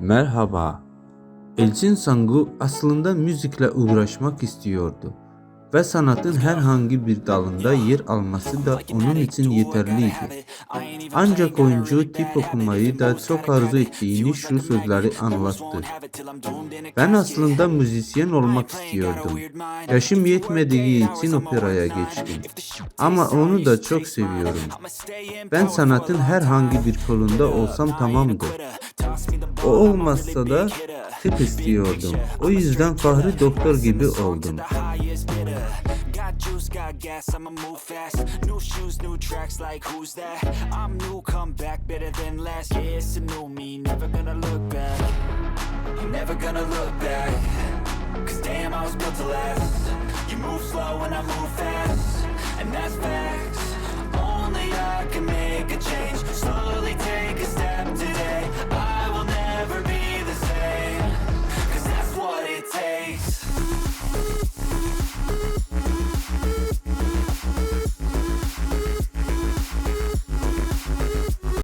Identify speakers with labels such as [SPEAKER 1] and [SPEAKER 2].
[SPEAKER 1] Merhaba. Elçin Sangu aslında müzikle uğraşmak istiyordu ve sanatın herhangi bir dalında yer alması da onun için yeterliydi. Ancak oyuncu tip okumayı da çok arzu ettiğini şu sözleri anlattı. Ben aslında müzisyen olmak istiyordum. Yaşım yetmediği için operaya geçtim. Ama onu da çok seviyorum. Ben sanatın herhangi bir kolunda olsam tamamdır. O olmazsa da tıp istiyordum. O yüzden Fahri Doktor gibi oldum.
[SPEAKER 2] Cause damn, I was built to last. You move slow and I move fast. And that's facts. takes.